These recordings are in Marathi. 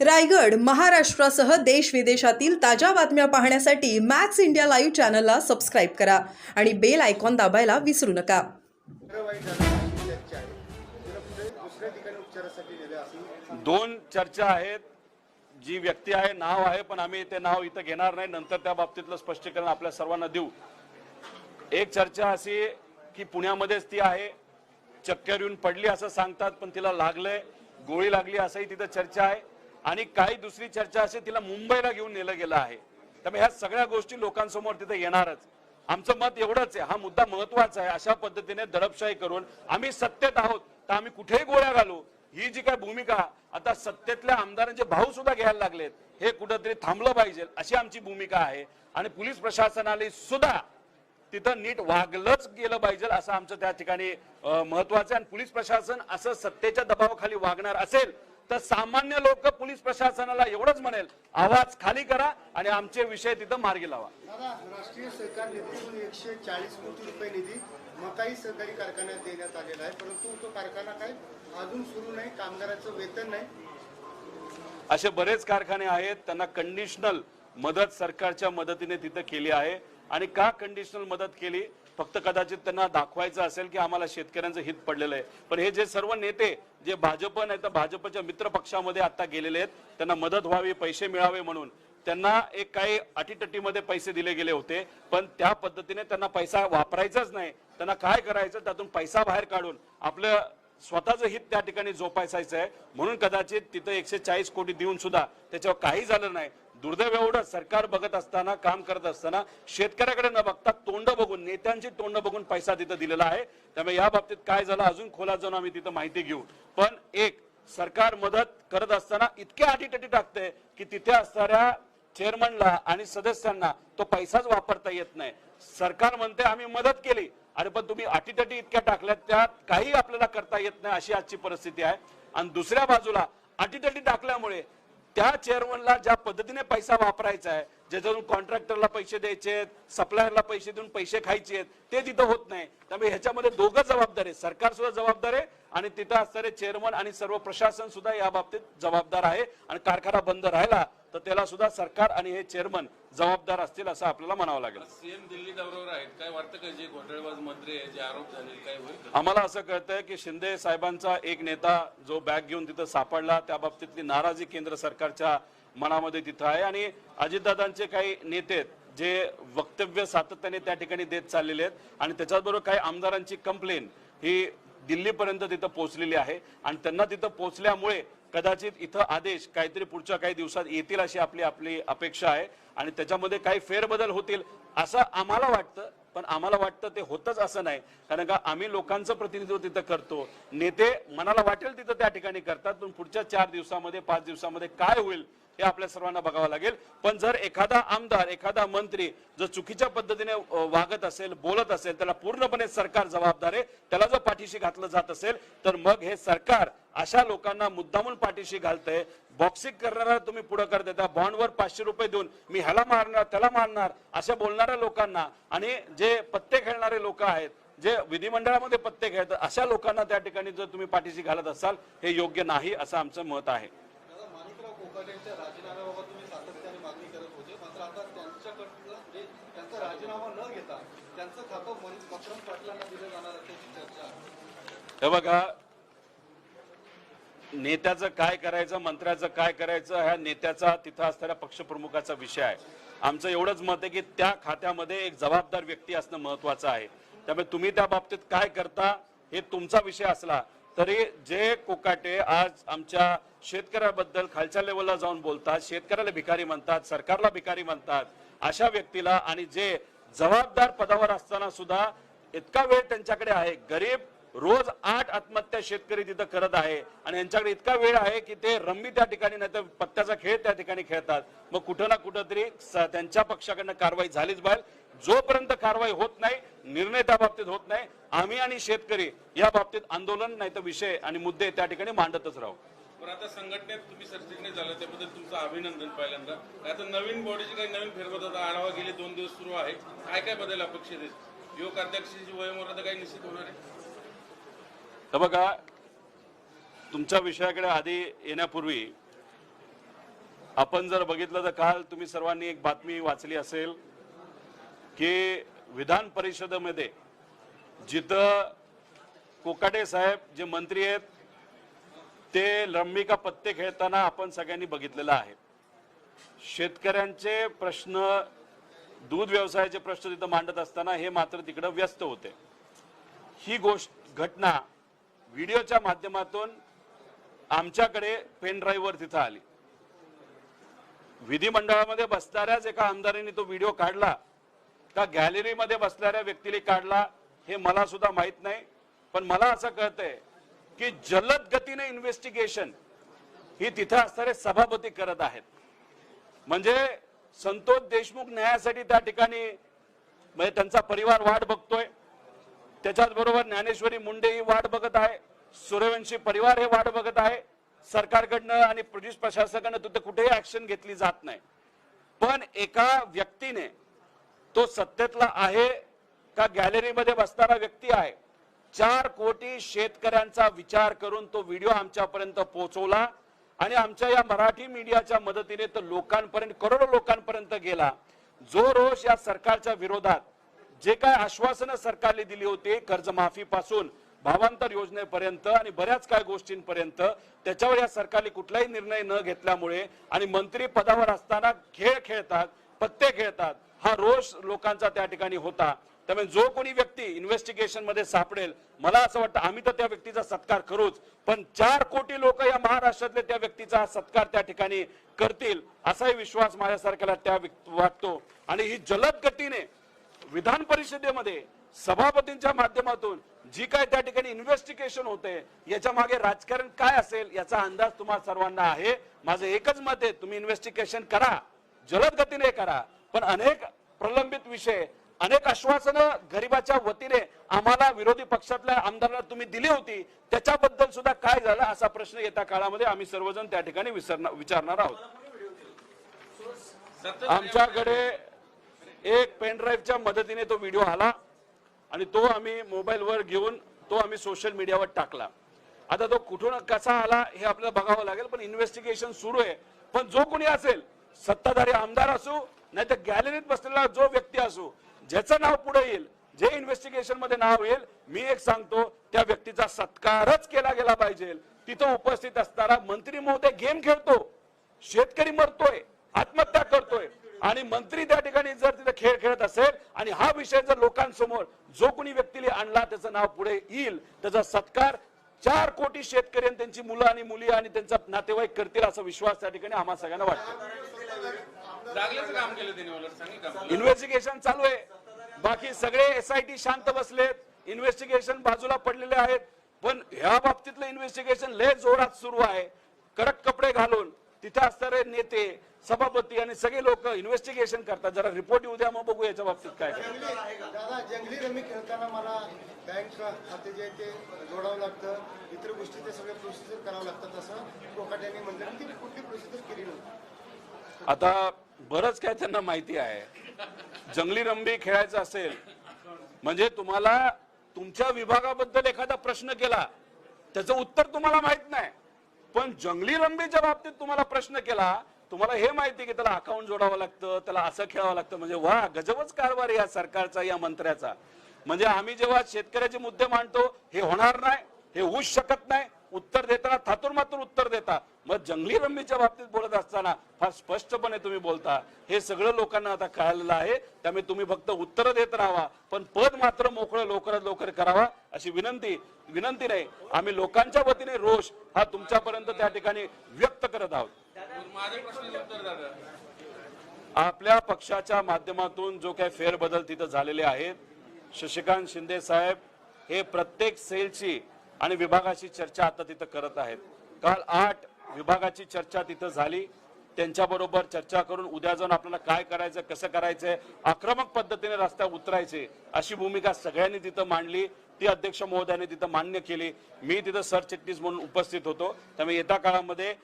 रायगड महाराष्ट्रासह देश विदेशातील ताज्या बातम्या पाहण्यासाठी मॅक्स इंडिया लाईव्ह चॅनलला सबस्क्राईब करा आणि बेल आयकॉन दाबायला विसरू नका. दोन चर्चा आहेत. जी व्यक्ती आहे नाव आहे पण आम्ही ते नाव इथं घेणार नाही. नंतर त्या बाबतीतलं स्पष्टीकरण आपल्या सर्वांना देऊ. एक चर्चा अशी की पुण्यामध्येच ती आहे. चक्कर येऊन पडली असं सांगतात पण तिला लागलंय. गोळी लागली असंही तिथं चर्चा आहे. आणि काही दुसरी चर्चा असे तिला मुंबईला घेऊन नेलं गेलं आहे. त्यामुळे ह्या सगळ्या गोष्टी लोकांसमोर तिथे येणारच. आमचं मत एवढंच आहे हा मुद्दा महत्त्वाचा आहे अशा पद्धतीने दडपशाही करून आम्ही सत्तेत आहोत तर आम्ही कुठेही गोळ्या घालू. ही जी काय भूमिका आता सत्तेतल्या आमदारांचे भाऊ सुद्धा घ्यायला लागलेत हे कुठंतरी थांबलं पाहिजे अशी आमची भूमिका आहे. आणि पोलीस प्रशासनाने सुद्धा तिथं नीट वागलंच गेलं पाहिजे असं आमचं त्या ठिकाणी महत्वाचं आहे. आणि पोलीस प्रशासन असं सत्तेच्या दबावाखाली वागणार असेल तर सामान्य लोक पोलीस प्रशासनाला एवढंच म्हणेल आवाज खाली करा आणि आमचे विषय तिथं मार्गी लावा. राष्ट्रीय सहकार निधीतून एकशे चाळीस कोटी रुपये निधी मकाई सहकारी कारखान्यात देण्यात आलेला आहे. परंतु तो कारखाना काय? अजून सुरू नाही कामगारांचं वेतन नाही. असे बरेच कारखाने आहेत त्यांना कंडिशनल मदत सरकारच्या मदतीने तिथं केली आहे. आणि का कंडिशनल मदत केली? फक्त कदाचित त्यांना दाखवायचं असेल की आम्हाला शेतकऱ्यांचं हित पडलेलं आहे. पण हे जे सर्व नेते जे भाजप नाही तर भाजपच्या मित्र पक्षामध्ये आता गेलेले आहेत त्यांना मदत व्हावी पैसे मिळावे म्हणून त्यांना एक काही अटीतटीमध्ये पैसे दिले गेले होते पण त्या पद्धतीने त्यांना पैसा वापरायचाच नाही. त्यांना काय करायचं? त्यातून पैसा बाहेर काढून आपलं स्वतःचं हित त्या ठिकाणी जोपासायचं आहे. म्हणून कदाचित तिथं एकशे चाळीस कोटी देऊन सुद्धा त्याच्यावर काही झालं नाही. दुर्दैव एवढं सरकार बघत असताना काम करत असताना शेतकऱ्याकडे न बघता तोंड बघून नेत्यांची तोंड बघून पैसा तिथं दिलेला आहे. त्यामुळे या बाबतीत काय झालं अजून खोलात जाऊन आम्ही तिथं माहिती घेऊ. पण एक सरकार मदत करत असताना इतके अटीतटी टाकते की तिथे असणाऱ्या चेअरमनला आणि सदस्यांना तो पैसाच वापरता येत नाही. सरकार म्हणते आम्ही मदत केली. अरे पण तुम्ही अटीतटी इतक्या टाकल्यात त्यात काही आपल्याला करता येत नाही अशी आजची परिस्थिती आहे. आणि दुसऱ्या बाजूला अटीतटी टाकल्यामुळे त्या चेअरमनला ज्या पद्धतीने पैसा वापरायचा आहे ज्याच्यातून कॉन्ट्रॅक्टरला पैसे द्यायचे आहेत सप्लायरला पैसे देऊन पैसे खायचे आहेत ते तिथं होत नाही. त्यामुळे ह्याच्यामध्ये दोघं जबाबदार आहे सरकार सुद्धा जबाबदार आहे आणि तिथं असणारे चेअरमन आणि सर्व प्रशासन सुद्धा या बाबतीत जबाबदार आहे आणि कारखाना बंद राहिला तर त्याला सुद्धा सरकार आणि हे चेअरमन जबाबदार असतील असं आपल्याला म्हणावं लागेल. सीएम दिल्ली दौऱ्यावर आहेत. काय वाटतं का जे घोटाळेबाज मंत्री आहे जे आरोप झाले काय होईल? आम्हाला असं कळतंय की शिंदे साहेबांचा एक नेता जो बॅग घेऊन तिथं सापडला त्या बाबतीतली नाराजी केंद्र सरकारच्या मनामध्ये तिथं आहे. आणि अजितदादांचे काही नेते जे वक्तव्य सातत्याने त्या ठिकाणी देत चाललेले आहेत. आणि त्याच्याचबरोबर काही आमदारांची कंप्लेन ही दिल्लीपर्यंत तिथं पोहोचलेली आहे. आणि त्यांना तिथं पोहोचल्यामुळे कदाचित इथं आदेश काहीतरी पुढच्या काही दिवसात येतील अशी आपली आपली अपेक्षा आहे आणि त्याच्यामध्ये काही फेरबदल होतील असं आम्हाला वाटतं पण आम्हाला वाटतं ते होतच असं नाही. कारण का आम्ही लोकांचं प्रतिनिधित्व तिथं करतो. नेते मनाला वाटेल तिथं त्या ठिकाणी करतात पण पुढच्या चार दिवसामध्ये पाच दिवसामध्ये काय होईल हे आपल्या सर्वांना बघावं लागेल. पण जर एखादा आमदार एखादा मंत्री जर चुकीच्या पद्धतीने वागत असेल बोलत असेल त्याला पूर्णपणे सरकार जबाबदार आहे त्याला जर पाठीशी घातलं जात असेल तर मग हे सरकार अशा लोकांना मुद्दामून पाठीशी घालतंय. बॉक्सिंग करणारा तुम्ही पुढे कर देता बॉन्डवर पाचशे रुपये देऊन मी ह्याला मारणार त्याला मारणार अशा बोलणाऱ्या लोकांना आणि जे पत्ते खेळणारे लोक आहेत जे विधिमंडळामध्ये पत्ते खेळतात अशा लोकांना त्या ठिकाणी जर तुम्ही पाठीशी घालत असाल हे योग्य नाही असं आमचं मत आहे. दादा राजीनाम्याबाबत तुम्ही सातत्याने मागणी करत होते. मात्र आता त्यांच्याकडनं म्हणजे त्यांचा राजीनामा न घेता त्यांचं खातं मन- मकरंद पाटलांना दिलं जाणार असल्याची चर्चा आहे. हे बघा नेत्याचं काय करायचं मंत्र्याचं काय करायचं ह्या नेत्याचा तिथं असणाऱ्या पक्षप्रमुखाचा विषय आहे. आमचं एवढंच मत आहे की त्या खात्यामध्ये एक जबाबदार व्यक्ती असणं महत्वाचं आहे. त्यामुळे तुम्ही त्या बाबतीत काय करता हे तुमचा विषय असला तरी जे कोकाटे आज आमच्या शेतकऱ्याबद्दल खालच्या लेवलला जाऊन बोलतात शेतकऱ्याला भिकारी म्हणतात सरकारला भिकारी म्हणतात अशा व्यक्तीला आणि जे जबाबदार पदावर असताना सुद्धा इतका वेळ त्यांच्याकडे आहे गरीब रोज आठ आत्महत्या शेतकरी तिथं करत आहे. आणि यांच्याकडे इतका वेळ आहे की ते रम्मी त्या ठिकाणी नाही तर पत्त्याचा खेळ त्या ठिकाणी खेळतात. मग कुठं ना कुठं तरी त्यांच्या पक्षाकडनं कारवाई झालीच पाहिजे. जोपर्यंत कारवाई होत नाही निर्णय त्या बाबतीत होत नाही. आम्ही आणि शेतकरी या बाबतीत आंदोलन नाही तर विषय आणि मुद्दे त्या ठिकाणी मांडतच राहू. पण आता संघटनेत तुम्ही सरचिटणीस झालं त्याबद्दल तुमचं अभिनंदन पहिल्यांदा. आता नवीन बॉडीची काही नवीन फेरबदल आढावा गेले दोन दिवस सुरू आहे. काय काय बदल अपेक्षित आहेत? युवक अध्यक्षाची वयोमर्यादा काही निश्चित होणार आहे? तर बघा तुमच्या विषयाकडे आधी येण्यापूर्वी आपण जर बघितलं तर काल तुम्ही सर्वांनी एक बातमी वाचली असेल की विधान परिषदेमध्ये जिथं कोकाटे साहेब जे मंत्री आहेत ते लंबिका पत्ते खेळताना आपण सगळ्यांनी बघितलेलं आहे. शेतकऱ्यांचे प्रश्न दूध व्यवसायाचे प्रश्न तिथं मांडत असताना हे मात्र तिकडं व्यस्त होते. ही गोष्ट घटना व्हिडिओच्या माध्यमातून आमच्याकडे पेन ड्राईव्हवर तिथं आली. विधिमंडळामध्ये बसणाऱ्याच एका आमदारांनी तो व्हिडिओ काढला का गॅलरीमध्ये बसणाऱ्या व्यक्तीने काढला हे मला सुद्धा माहीत नाही. पण मला असं कळतंय की जलद गतीने इन्व्हेस्टिगेशन ही तिथं असणारे सभापती करत आहेत. म्हणजे संतोष देशमुख न्यायासाठी त्या ठिकाणी म्हणजे त्यांचा परिवार वाट बघतोय. त्याच्याच बरोबर ज्ञानेश्वरी मुंडे ही वाट बघत आहे सूर्यवंशी परिवार हे वाट बघत आहे. सरकारकडनं आणि पोलीस प्रशासनाकडनं तिथे कुठेही ऍक्शन घेतली जात नाही. पण एका व्यक्तीने तो सत्तेतला आहे का गॅलरीमध्ये बसणारा व्यक्ती आहे चार कोटी शेतकऱ्यांचा विचार करून तो व्हिडिओ आमच्यापर्यंत पोहोचवला आणि आमच्या या मराठी मीडियाच्या मदतीने तर लोकांपर्यंत करोडो लोकांपर्यंत गेला. जो रोष या सरकारच्या विरोधात जे काय आश्वासनं सरकारने दिली होती कर्जमाफीपासून भावांतर योजनेपर्यंत आणि बऱ्याच काय गोष्टींपर्यंत त्याच्यावर या सरकारने कुठलाही निर्णय न घेतल्यामुळे आणि मंत्री पदावर असताना खेळ खेळतात पत्ते खेळतात हा रोष लोकांचा त्या ठिकाणी होता. त्यामुळे जो कोणी व्यक्ती इन्व्हेस्टिगेशनमध्ये सापडेल मला असं वाटतं आम्ही तर त्या व्यक्तीचा सत्कार करूच पण चार कोटी लोक या महाराष्ट्रातले त्या व्यक्तीचा सत्कार त्या ठिकाणी करतील असाही विश्वास माझ्यासारख्याला त्या वाटतो. आणि ही जलद गतीने विधान परिषदेमध्ये सभापतींच्या माध्यमातून जी काय त्या ठिकाणी इन्व्हेस्टिगेशन होते याच्या मागे राजकारण काय असेल याचा अंदाज तुम्हाला सर्वांना आहे. माझं एकच मत आहे तुम्ही इन्व्हेस्टिगेशन करा जलद गतीने करा. पण अनेक प्रलंबित विषय अनेक आश्वासनं गरिबाच्या वतीने आम्हाला विरोधी पक्षातल्या आमदारांना तुम्ही दिली होती त्याच्याबद्दल सुद्धा काय झालं असा प्रश्न येत्या काळामध्ये आम्ही सर्वजण त्या ठिकाणी विसरणार विचारणार आहोत. आमच्याकडे एक पेनड्राईव्हच्या मदतीने तो व्हिडिओ आला आणि तो आम्ही मोबाईलवर घेऊन तो आम्ही सोशल मीडियावर टाकला. आता तो कुठून कसा आला हे आपल्याला बघावं लागेल पण इन्व्हेस्टिगेशन सुरू आहे. पण जो कोणी असेल सत्ताधारी आमदार असू नाही तर गॅलरीत बसलेला जो व्यक्ती असू ज्याचं नाव पुढे येईल जे इन्व्हेस्टिगेशनमध्ये नाव येईल मी एक सांगतो त्या व्यक्तीचा सत्कारच केला गेला पाहिजे. तिथं उपस्थित असणारा मंत्री महोदय गेम खेळतो शेतकरी मरतोय आत्महत्या करतोय आणि मंत्री त्या ठिकाणी जर तिथे खेळ खेळत असेल आणि हा विषय जर लोकांसमोर जो कोणी व्यक्तीने आणला त्याचं नाव पुढे येईल त्याचा सत्कार चार कोटी शेतकरी आणि त्यांची मुलं आणि मुली आणि त्यांचा नातेवाईक करतील असा विश्वास त्या ठिकाणी आम्हा सगळ्यांना वाटतो. इन्व्हेस्टिगेशन चालू आहे. बाकी सगळे एसआयटी शांत बसलेत. इन्व्हेस्टिगेशन बाजूला पडलेले आहेत. पण ह्या बाबतीतलं इन्व्हेस्टिगेशन लय जोरात सुरू आहे. कडक कपडे घालून तिथे असणारे नेते सभापती आणि सगळे लोक इन्व्हेस्टिगेशन करतात. जरा रिपोर्ट येऊ द्या मग बघू याच्या बाबतीत काय दादा जंगली रमी खेळताना मला बँक खाते जे आहे ते जोडावं लागतं. इतर गोष्टी ते सगळे प्रोसिजर करावं लागतात असं कोकाट्याने म्हणलं. ती कुठली प्रोसिजर केली नव्हती? आता बरंच काय त्यांना माहिती आहे. जंगली रंबी खेळायचं असेल म्हणजे तुम्हाला तुमच्या विभागाबद्दल एखादा प्रश्न केला त्याचं उत्तर तुम्हाला माहीत नाही. पण जंगली रंबीच्या बाबतीत तुम्हाला प्रश्न केला तुम्हाला हे माहिती की त्याला अकाउंट जोडावं लागतं त्याला असं खेळावं लागतं. म्हणजे वा गजबच कारभार या सरकारचा या मंत्र्याचा. म्हणजे आम्ही जेव्हा शेतकऱ्याचे मुद्दे मांडतो हे होणार नाही हे होऊच शकत नाही. उत्तर देताना थातूर मातूर उत्तर देता. मग जंगली रंबीच्या बाबतीत बोलत असताना फार स्पष्टपणे तुम्ही बोलता. हे सगळं लोकांना आता कळालेलं आहे. त्यामुळे तुम्ही फक्त उत्तर देत राहावा. पण पद मात्र मोकळं लवकरात लवकर करावा अशी विनंती विनंती नाही. आम्ही लोकांच्या वतीने रोष हा तुमच्यापर्यंत त्या ठिकाणी व्यक्त करत आहोत. आपल्या पक्षाच्या माध्यमातून जो काही फेरबदल तिथं झालेले आहेत शशिकांत शिंदे साहेब हे प्रत्येक सेलची आणि विभागाची चर्चा आता तिथं करत आहेत. काल आठ विभागाची चर्चा तिथं झाली. त्यांच्याबरोबर चर्चा करून उद्या जाऊन आपल्याला काय करायचं कसं करायचंय आक्रमक पद्धतीने रस्त्यावर उतरायचे अशी भूमिका सगळ्यांनी तिथं मांडली. ती अध्यक्ष महोदयाने तिथं मान्य केली. मी तिथं सरचिटणीस म्हणून उपस्थित होतो. त्यामुळे येत्या काळामध्ये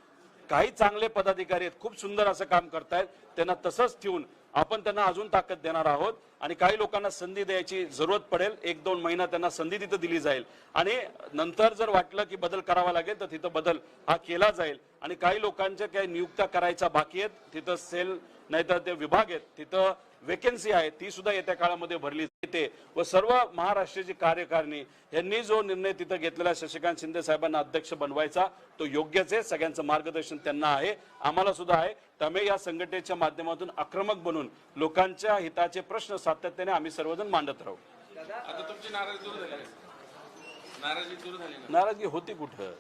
काही चांगले पदाधिकारी आहेत खूप सुंदर असं काम करतायत त्यांना तसंच ठेवून आपण त्यांना अजून ताकद देणार आहोत आणि काही लोकांना संधी द्यायची जरूरत पडेल एक दोन महिना त्यांना संधी तिथं दिली जाईल. आणि नंतर जर वाटलं की बदल करावा लागेल तर तिथं बदल हा केला जाईल. आणि काही लोकांच्या काही नियुक्त्या करायच्या बाकी आहेत तिथं सेल नाहीतर ते विभाग आहेत तिथं वेकेन्सी आहे ती सुद्धा येत्या काळामध्ये भरली येते व सर्व महाराष्ट्राची कार्यकारिणी यांनी जो निर्णय तिथं घेतलेला शशिकांत शिंदे साहेबांना अध्यक्ष बनवायचा तो योग्यच आहे. सगळ्यांचं मार्गदर्शन त्यांना आहे. आम्हाला सुद्धा आहे. त्यामुळे या संघटनेच्या माध्यमातून आक्रमक बनून लोकांच्या हिताचे प्रश्न सातत्याने आम्ही सर्वजण मांडत राहू. आता तुमची नाराजी दूर झाली. का? नाराजी दूर झाली ना? नाराजगी होती कुठं?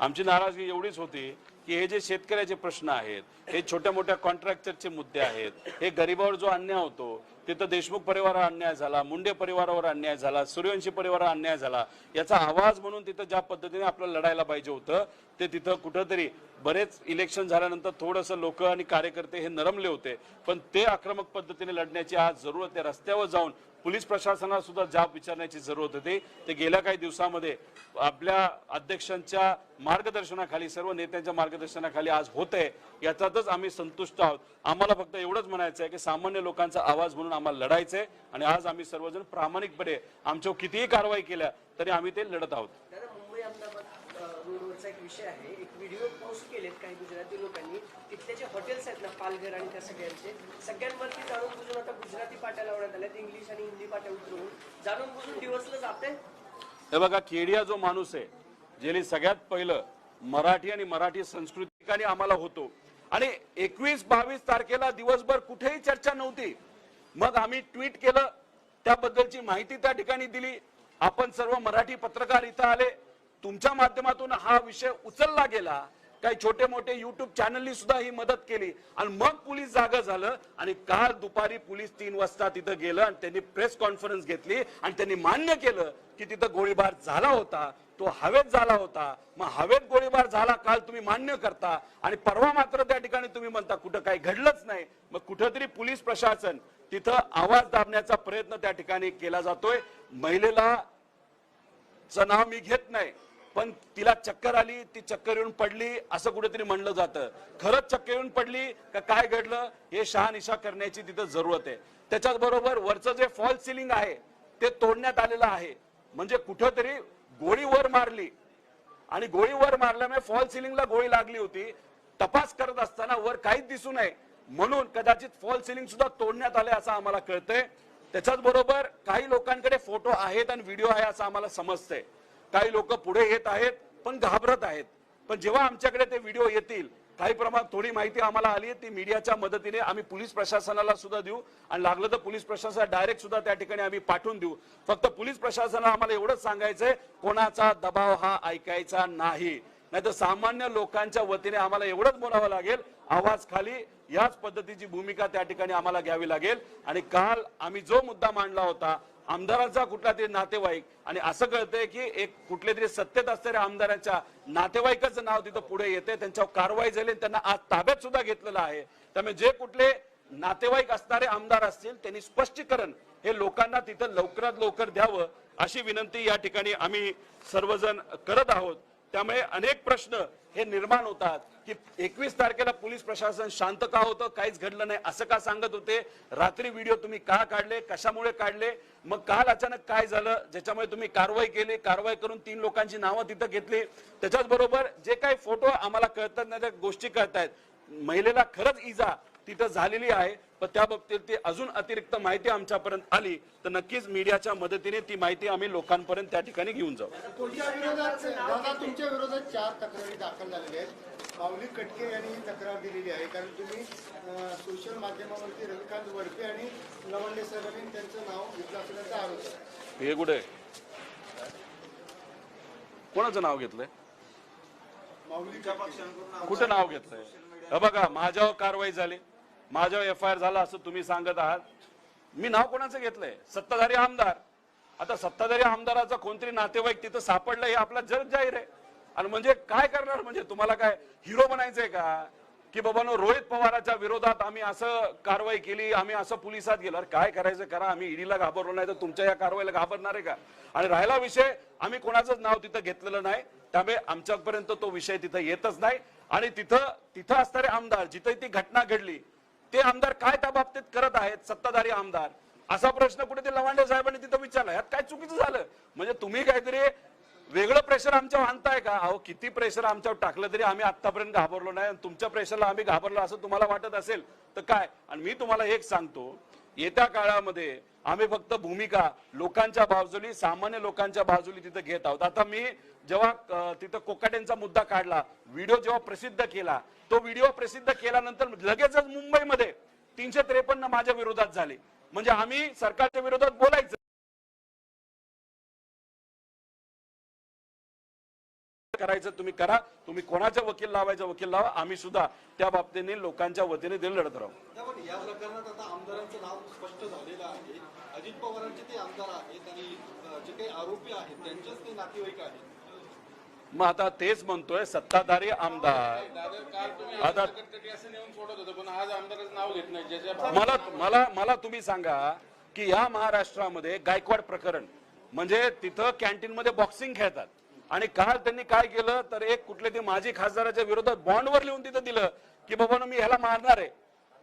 आमची नाराजगी एवढीच होती की हे जे शेतकऱ्याचे प्रश्न आहेत हे छोट्या मोठ्या कॉन्ट्रॅक्टरचे मुद्दे आहेत हे गरीबावर जो अन्याय होतो तिथं देशमुख परिवारावर अन्याय झाला मुंडे परिवारावर अन्याय झाला सूर्यवंशी परिवारावर अन्याय झाला याचा आवाज म्हणून तिथं ज्या पद्धतीने आपल्याला लढायला पाहिजे होतं ते तिथं कुठंतरी बरेच इलेक्शन झाल्यानंतर थोडंसं लोक आणि कार्यकर्ते हे नरमले होते. पण ते आक्रमक पद्धतीने लढण्याची आज जरूरत आहे. रस्त्यावर जाऊन पोलीस प्रशासनाला सुद्धा जाब विचारण्याची जरूरत होती. ते गेल्या काही दिवसामध्ये आपल्या अध्यक्षांच्या मार्गदर्शनाखाली सर्व नेत्यांच्या मार्गदर्शनाखाली आज होत आहे. याच्यातच आम्ही संतुष्ट आहोत. आम्हाला फक्त एवढंच म्हणायचं आहे की सामान्य लोकांचा आवाज म्हणून आम्हाला लढायचं आहे आणि आज आम्ही सर्वजण प्रामाणिकपणे आमच्यावर कितीही कारवाई केल्या तरी आम्ही ते लढत आहोत. रोडवरचा एक विषय आहे. एक व्हिडिओ पोस्ट केलेत काही गुजराती लोकांनी. तिथले जे हॉटेल्स आहेत ना पालघर आणि त्या सगळ्यांचे सगळ्यांवरती जाणून बुजून आता गुजराती पाट्या लावण्यात आल्यात इंग्लिश आणि हिंदी पाट्या उतरवून. जाणून बुजून दिवसलं जाते हे बघा केडिया जो माणूस आहे ज्याने सगळ्यात पहिलं मराठी आणि मराठी संस्कृतिकाने आम्हाला होतो. आणि एकवीस बावीस तारखेला दिवसभर कुठेही चर्चा नव्हती. मग आम्ही ट्विट केलं. त्याबद्दलची माहिती त्या ठिकाणी दिली. आपण सर्व मराठी पत्रकार इथं आले. तुमच्या माध्यमातून हा विषय उचलला गेला काही छोटे मोठे युट्यूब चॅनलनी सुद्धा ही मदत केली. आणि मग पोलीस जागा झालं आणि काल दुपारी पोलीस तीन वाजता तिथं गेलं आणि त्यांनी प्रेस कॉन्फरन्स घेतली आणि त्यांनी मान्य केलं की तिथं गोळीबार झाला होता तो हवेत झाला होता. मग हवेत गोळीबार झाला काल तुम्ही मान्य करता आणि परवा मात्र त्या ठिकाणी तुम्ही म्हणता कुठं काही घडलंच नाही. मग कुठंतरी पोलीस प्रशासन तिथं आवाज दाबण्याचा प्रयत्न त्या ठिकाणी केला जातोय. महिलेला च नाव मी घेत नाही. पण तिला चक्कर आली ती चक्कर येऊन पडली असं कुठेतरी म्हणलं जातं. खरंच चक्कर येऊन पडली का काय घडलं हे शहानिशा करण्याची तिथं जरूरत आहे. त्याच्याच बरोबर वरचं जे फॉल सिलिंग आहे ते तोडण्यात आलेलं आहे. म्हणजे कुठंतरी गोळी वर मारली. आणि गोळी वर मारल्यामुळे फॉल सिलिंगला गोळी लागली होती. तपास करत असताना वर काहीच दिसू नये. म्हणून कदाचित फॉल सिलिंग सुद्धा तोडण्यात आले असं आम्हाला कळतंय. त्याच्याच बरोबर काही लोकांकडे फोटो आहेत आणि व्हिडिओ आहे असं आम्हाला समजतंय. काही लोक पुढे येत आहेत पण घाबरत आहेत. पण जेव्हा आमच्याकडे ते व्हिडिओ येतील काही प्रमाणात थोडी माहिती आम्हाला आली आहे ती मीडियाच्या मदतीने आम्ही पोलीस प्रशासनाला सुद्धा देऊ. आणि लागलं तर पोलीस प्रशासन डायरेक्ट सुद्धा त्या ठिकाणी आम्ही पाठवून देऊ. फक्त पोलीस प्रशासनाला आम्हाला एवढंच सांगायचंय कोणाचा दबाव हा ऐकायचा नाही. नाहीतर सामान्य लोकांच्या वतीने आम्हाला एवढंच बोलावं लागेल आवाज खाली याच पद्धतीची भूमिका त्या ठिकाणी आम्हाला घ्यावी लागेल. आणि काल आम्ही जो मुद्दा मांडला होता आमदारांचा कुठला तरी नातेवाईक. आणि असं कळतंय की एक कुठले तरी सत्तेत असणाऱ्या आमदारांच्या नातेवाईकाचं नाव तिथं पुढे येते त्यांच्यावर कारवाई झाली आणि त्यांना आज ताब्यात सुद्धा घेतलेलं आहे. त्यामुळे जे कुठले नातेवाईक असणारे आमदार असतील त्यांनी स्पष्टीकरण हे लोकांना तिथं लवकरात लवकर द्यावं अशी विनंती या ठिकाणी आम्ही सर्वजण करत आहोत. त्यामुळे अनेक प्रश्न हे निर्माण होतात की एकवीस तारखेला पोलीस प्रशासन शांत का होतं काहीच घडलं नाही असं का सांगत होते? रात्री व्हिडिओ तुम्ही का काढले? कशामुळे काढले? मग काल अचानक काय झालं? ज्याच्यामुळे तुम्ही कारवाई केली? कारवाई करून तीन लोकांची नावं तिथं घेतली. त्याच्याच बरोबर जे काही फोटो आम्हाला कळतात नाही त्या गोष्टी कळतायत. महिलेला खरंच इजा तिथं झालेली आहे. पण त्या बाबतीत ती अजून अतिरिक्त माहिती आमच्यापर्यंत आली तर नक्कीच मीडियाच्या मदतीने ती माहिती आम्ही लोकांपर्यंत त्या ठिकाणी घेऊन जाऊ. तुमच्या विरोधात चार तक्रारी दाखल झालेल्या आहेत. माऊली कटके यांनी ही तक्रार दिलेली आहे. कारण तुम्ही सोशल माध्यमावरती रविकांत वडके आणि लवंडे सरांनी त्यांचं नाव घेतलं असल्याचा आरोप आहे. हे कुठे? कोणाचं नाव घेतलंय? माऊली कटके. कुठं नाव घेतलंय? हे बघा माझ्यावर कारवाई झाली. माझ्यावर एफ आय आर झाला असं तुम्ही सांगत आहात. मी नाव कोणाचं घेतलंय? सत्ताधारी आमदार. आता सत्ताधारी आमदाराचा कोणतरी नातेवाईक तिथं सापडलं हे आपला जग जाहीर आहे. आणि म्हणजे काय करणार? म्हणजे तुम्हाला काय हिरो बनायचंय का? की बाबानो रोहित पवाराच्या विरोधात आम्ही असं कारवाई केली आम्ही असं पोलिसात गेलो. अरे काय करायचं? करा. आम्ही ईडीला घाबरलो नाही तर तुमच्या या कारवाईला घाबरणार आहे का? आणि राहिला विषय आम्ही कोणाचंच नाव तिथं घेतलेलं नाही. त्यामुळे आमच्यापर्यंत तो विषय तिथं येतच नाही. आणि तिथं तिथं असणारे आमदार जिथे ती घटना घडली ते आमदार काय त्या बाबतीत करत आहेत? सत्ताधारी आमदार. असा प्रश्न कुठे लवांडे साहेबांनी तिथं विचारला. यात काय चुकीचं झालं? म्हणजे तुम्ही काहीतरी वेगळं प्रेशर आमच्यावर आणताय का? अहो किती प्रेशर आमच्यावर टाकलं तरी आम्ही आतापर्यंत घाबरलो नाही आणि तुमच्या प्रेशरला आम्ही घाबरलो असं तुम्हाला वाटत असेल तर काय? आणि मी तुम्हाला एक सांगतो येत्या काळामध्ये आम्ही फक्त भूमिका लोकांच्या बाजूली सामान्य लोकांच्या बाजूली तिथं घेत आहोत. आता मी जेव्हा तिथं कोकाट्यांचा मुद्दा काढला व्हिडिओ जेव्हा प्रसिद्ध केला तो व्हिडिओ प्रसिद्ध केल्यानंतर लगेचच मुंबईमध्ये तीनशे त्रेपन्न माझ्या विरोधात झाले. म्हणजे आम्ही सरकारच्या विरोधात बोलायचं. करायचं तुम्ही करा. तुम्ही कोणाचं वकील लावायचं वकील लावा. आम्ही सुद्धा त्या बाबतीने लोकांच्या वतीने दिल लढत राहू. या प्रकरणात आता आमदारांचं नाव स्पष्ट झालेलं आहे. अजित पवारांचे ते आमदार आहेत आणि जे काही आरोपी आहेत त्यांचेच ते नातेवाईक आहेत. मग आता तेच म्हणतोय सत्ताधारी आमदार. आता- मला मला मला तुम्ही सांगा की या महाराष्ट्रामध्ये गायकवाड प्रकरण म्हणजे तिथं कॅन्टीन मध्ये बॉक्सिंग खेळतात. आणि काल त्यांनी काय केलं? तर एक कुठले ते माजी खासदाराच्या विरोधात बॉन्डवर लिहून तिथं दिलं की बाबा मी ह्याला मारणार आहे.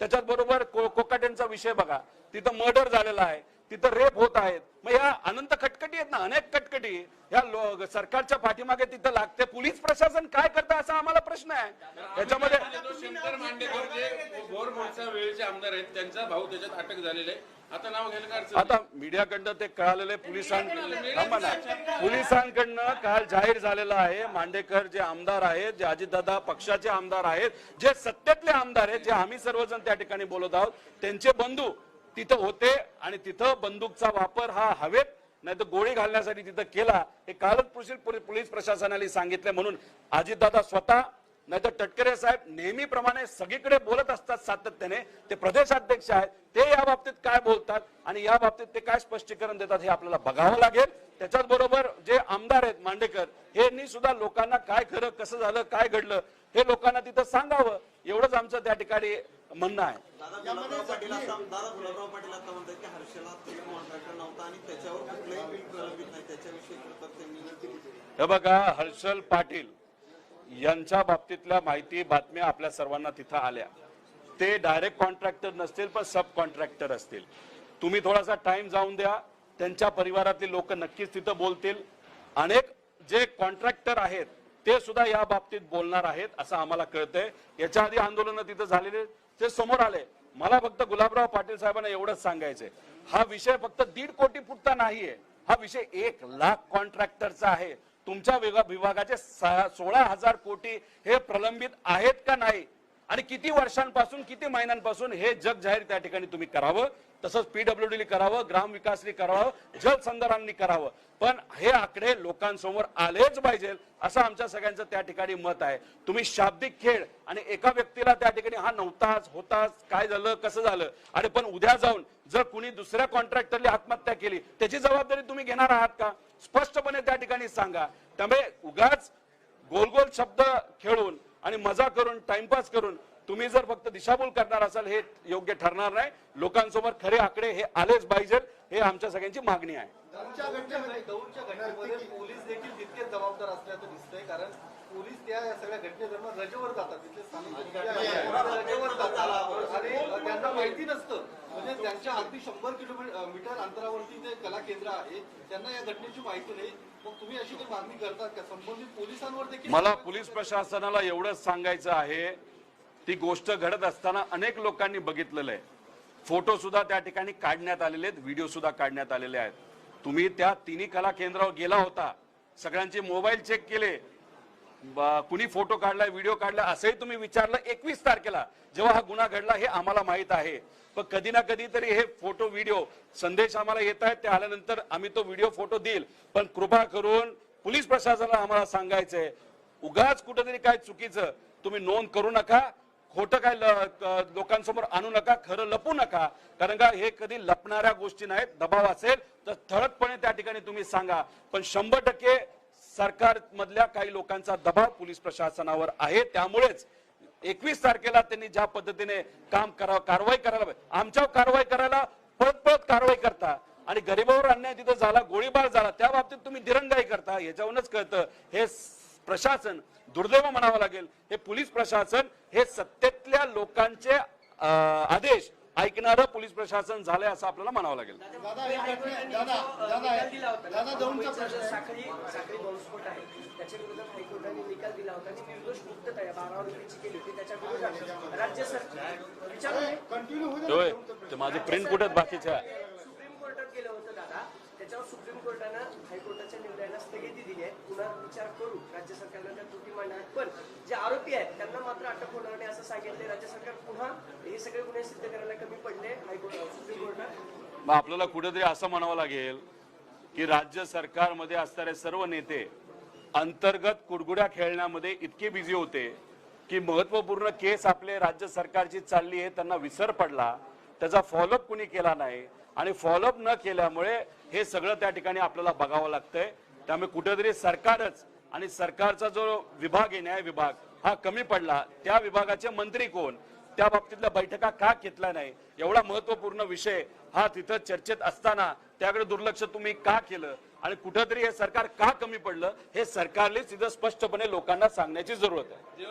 त्याच्यात बरोबर कोकाटेंचा विषय बघा. तिथं मर्डर झालेला आहे. तिथं रेप होत आहेत. मग या अनंत कटकटी आहेत ना? अनेक कटकटी ह्या सरकारच्या पाठीमागे तिथं लागते. पोलीस प्रशासन काय करतं असा आम्हाला प्रश्न आहे. त्याच्यामध्ये शंकर मांडेकर जे भोर वेळेचे आमदार आहेत त्यांचा भाऊ त्याच्यात अटक झालेला आहे. आता नाव घ्यायला काय अडचण आता मीडियाकडनं ते कळालेले पोलिसांकडनं. थांबा ना. पोलिसांकडनं काल जाहीर झालेलं आहे मांडेकर जे आमदार आहेत जे अजितदादा पक्षाचे आमदार आहेत जे सत्तेतले आमदार आहेत जे आम्ही सर्वजण त्या ठिकाणी बोलत आहोत त्यांचे बंधू तिथं होते आणि तिथं बंदूकचा वापर हा हवेत नाही तर गोळी घालण्यासाठी तिथं केला. हे कालच पोलीस पोलीस प्रशासनाने सांगितले म्हणून अजितदादा स्वतः नाहीतर तटकरे साहेब नेहमीप्रमाणे सगळीकडे बोलत असतात सातत्याने. ते प्रदेशाध्यक्ष आहेत ते या बाबतीत काय बोलतात आणि या बाबतीत ते काय स्पष्टीकरण देतात हे आपल्याला बघावं लागेल. त्याच्याच बरोबर जे आमदार आहेत मांडेकर यांनी सुद्धा लोकांना काय खरं कसं झालं काय घडलं हे लोकांना तिथं सांगावं. एवढंच आमचं त्या ठिकाणी म्हणणं आहे. हे बघा हर्षल पाटील यांच्या बाबतीतल्या माहिती बातम्या आपल्या सर्वांना तिथं आल्या. ते डायरेक्ट कॉन्ट्रॅक्टर नसतील पण सब कॉन्ट्रॅक्टर असतील. तुम्ही थोडासा टाइम जाऊन द्या. त्यांच्या परिवारातले लोक नक्कीच तिथं बोलतील. अनेक जे कॉन्ट्रॅक्टर आहेत ते सुद्धा या बाबतीत बोलणार आहेत असं आम्हाला कळतंय. याच्या आधी आंदोलनं तिथं झालेले ते समोर आले. मला फक्त गुलाबराव पाटील साहेबांना एवढंच सांगायचंय. हा विषय फक्त दीड कोटी पुरता नाहीये. हा विषय एक लाख कॉन्ट्रॅक्टरचा आहे. तुमच्या विभागाचे सोळा हजार कोटी हे प्रलंबित आहेत का नाही? आणि किती वर्षांपासून किती महिन्यांपासून हे जग जाहीर त्या ठिकाणी तुम्ही करावं? तसंच पीडब्ल्यूडी करावं ग्रामविकासनी करावं जलसंधारांनी करावं. पण हे आकडे लोकांसमोर आलेच पाहिजे असं आमच्या सगळ्यांचं त्या ठिकाणी मत आहे. तुम्ही शाब्दिक खेळ आणि एका व्यक्तीला त्या ठिकाणी हा नव्हताच होताच काय झालं कसं झालं? आणि पण उद्या जाऊन जर कुणी दुसऱ्या कॉन्ट्रॅक्टरने आत्महत्या केली त्याची जबाबदारी तुम्ही घेणार आहात का? स्पष्टपणे त्या ठिकाणी सांगा. त्यामुळे उगाच गोल गोल शब्द खेळून आणि मजा करून टाइमपास करून तुम्ही जर फक्त दिशाभूल करणार असाल हे योग्य ठरणार नाही. लोकांसमोर खरे आकडे हे आलेच पाहिजे. हे आमच्या सगळ्यांची मागणी आहे. तुमच्या घटनेमध्ये दौडच्या घटनेमध्ये पोलीस देखील तितकेच जबाबदार असल्याचं दिसतंय. कारण पोलीस त्या सगळ्या घटनेदरम्यान रजेवर जातात. तिथले स्थानिक अधिकारी आहेत, रजेवर जातात. आणि त्यांना माहिती नसतं. म्हणजे त्यांच्या अगदी शंभर किलोमीटर अंतरावरती जे कला केंद्र आहे त्यांना या घटनेची माहिती नाही. मग तुम्ही अशी काही मागणी करतात का? संबंधित पोलिसांवर देखील मला पोलीस प्रशासनाला एवढंच सांगायचं आहे. ती गोष्ट घडत असताना अनेक लोकांनी बघितलेलं आहे. फोटो सुद्धा त्या ठिकाणी काढण्यात आलेले आहेत व्हिडिओ सुद्धा काढण्यात आलेले आहेत. तुम्ही त्या तिन्ही कला केंद्रावर गेला होता. सगळ्यांचे मोबाईल चेक केले. कुणी फोटो काढला व्हिडिओ काढला असंही तुम्ही विचारलं एकवीस तारखेला जेव्हा हा गुन्हा घडला हे आम्हाला माहीत आहे. पण कधी ना कधी तरी हे फोटो व्हिडिओ संदेश आम्हाला येत आहेत ते आल्यानंतर आम्ही तो व्हिडिओ फोटो देईल. पण कृपा करून पोलीस प्रशासनाला आम्हाला सांगायचंय उगाच कुठेतरी काय चुकीचं तुम्ही नोंद करू नका खोटं काय लोकांसमोर आणू नका खरं लपू नका कारण का हे कधी लपणाऱ्या गोष्टी नाहीत दबाव असेल तर ठळकपणे त्या ठिकाणी तुम्ही सांगा. पण शंभर टक्के सरकारमधल्या काही लोकांचा दबाव पोलीस प्रशासनावर आहे. त्यामुळेच एकवीस तारखेला त्यांनी ज्या पद्धतीने काम करावं कारवाई करायला पाहिजे आमच्यावर कारवाई करायला पळत पळत कारवाई करता आणि गरिबावर अन्याय तिथं झाला गोळीबार झाला त्या बाबतीत तुम्ही दिरंगाई करता याच्यावरूनच कळतं. हे प्रशासन दुर्दैव म्हणावं लागेल. हे पोलीस प्रशासन हे सत्तेतल्या लोकांचे आदेश ऐकणारं पोलीस प्रशासन झालंय असं आपल्याला म्हणावं लागेल. होय. ते माझे प्रिंट कुठे बाकीच्या सुप्रीम कोर्टात गेलं होतं दादा. त्याच्यावर सुप्रीम कोर्टानं हायकोर्टाच्या निर्णयाला स्थगिती दिली आहे. पुन्हा विचार करू. राज्य सरकारनं त्या त्रुटी मांडणार पण जे आरोपी आहेत त्यांना मात्र अटक होणार सांगितले राज्य सरकार पुन्हा हे सगळे गुन्हे सिद्ध करायला कमी पडले हायकोर्ट सुप्रीम कोर्टात मग आपल्याला कुठेतरी असं म्हणावं लागेल की राज्य सरकारमध्ये असणारे सर्व नेते अंतर्गत कुडगुड्या खेळण्यामध्ये इतके बिझी होते की महत्त्वपूर्ण केस आपले राज्य सरकारची चालली आहे त्यांना विसर पडला. त्याचा फॉलोअप कुणी केला नाही आणि फॉलोअप न केल्यामुळे हे सगळं त्या ठिकाणी आपल्याला बघावं लागतंय. त्यामुळे कुठेतरी सरकारच आणि सरकारचा जो विभाग आहे न्याय विभाग हा कमी पडला. त्या विभागाचे मंत्री कोण? त्या बाबतीतल्या बैठका का घेतल्या नाही? एवढा महत्त्वपूर्ण विषय हा तिथं चर्चेत असताना त्याकडे दुर्लक्ष तुम्ही का केलं? आणि कुठंतरी हे सरकार का कमी पडलं? हे सरकारने तिथं स्पष्टपणे लोकांना सांगण्याची जरूरत आहे.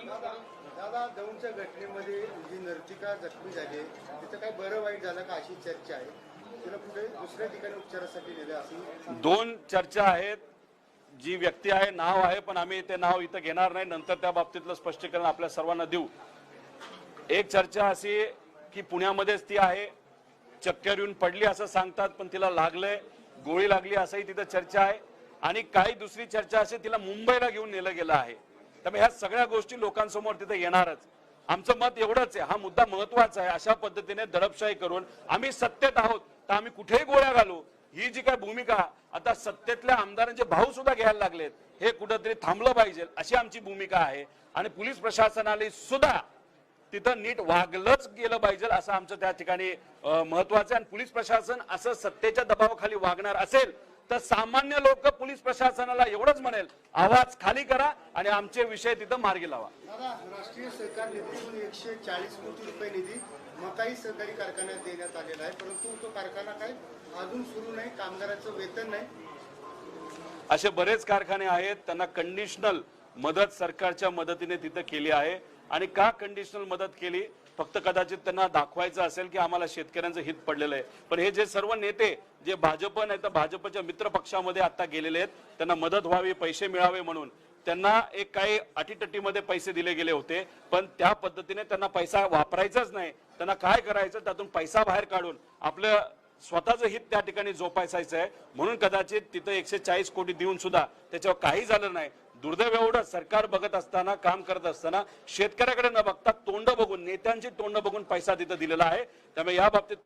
दादा दौंडच्या घटनेमध्ये जी नर्तिका जखमी झाली तिचं काही बरं वाईट झालं का अशी चर्चा आहे? तिला कुठे दुसऱ्या ठिकाणी उपचारासाठी नेलं असं दोन चर्चा आहेत. जी व्यक्ती आहे नाव आहे पण आम्ही ते नाव इथं घेणार नाही. नंतर त्या बाबतीतलं स्पष्टीकरण आपल्या सर्वांना देऊ. एक चर्चा अशी की पुण्यामध्येच ती आहे. चक्कर येऊन पडली असं सांगतात पण तिला लागलंय गोळी लागली असंही तिथं चर्चा आहे. आणि काही दुसरी चर्चा अशी तिला मुंबईला घेऊन नेलं गेलं आहे. त्यामुळे ह्या सगळ्या गोष्टी लोकांसमोर तिथे येणारच. आमचं मत एवढंच आहे. हा मुद्दा महत्त्वाचा आहे. अशा पद्धतीने दडपशाही करून आम्ही सत्तेत आहोत तर आम्ही कुठेही गोळ्या घालू. ही जी काय भूमिका आता सत्तेतल्या आमदारांचे भाऊ सुद्धा घ्यायला लागलेत हे कुठंतरी थांबलं पाहिजे अशी आमची भूमिका आहे. आणि पोलीस प्रशासनाने सुद्धा तिथं नीट वागलंच गेलं पाहिजे असं आमचं त्या ठिकाणी महत्वाचं आहे. आणि पोलीस प्रशासन असं सत्तेच्या दबावाखाली वागणार असेल तर सामान्य लोक पोलीस प्रशासनाला एवढंच म्हणेल आवाज खाली करा आणि आमचे विषय तिथं मार्गी लावा. राष्ट्रीय सहकार निधीतून एकशे चाळीस कोटी रुपये निधी मकाई सहकारी कारखान्यात देण्यात आलेला आहे. परंतु तो कारखाना काय? अजून सुरू नाही कामगारांचं वेतन नाही. असे बरेच कारखाने आहेत त्यांना कंडिशनल मदत सरकारच्या मदतीने तिथं केली आहे. आणि का कंडिशनल मदत केली? फक्त कदाचित त्यांना दाखवायचं असेल की आम्हाला शेतकऱ्यांचं हित पडलेलं आहे. पण हे जे सर्व नेते जे भाजप नाही तर भाजपच्या मित्र पक्षामध्ये आता गेलेले आहेत त्यांना मदत व्हावी पैसे मिळावे म्हणून त्यांना एक काही अटीटटीमध्ये पैसे दिले गेले होते पण त्या पद्धतीने त्यांना पैसा वापरायचाच नाही. त्यांना काय करायचं? त्यातून पैसा बाहेर काढून आपलं स्वतःचं हित त्या ठिकाणी जोपासायचं आहे. म्हणून कदाचित तिथं एकशे चाळीस कोटी देऊन सुद्धा त्याच्यावर काही झालं नाही. दुर्दैव एवढं सरकार बघत असताना काम करत असताना शेतकऱ्याकडे न बघता तोंड बघून नेत्यांची तोंड बघून पैसा तिथं दिलेला आहे. त्यामुळे या बाबतीत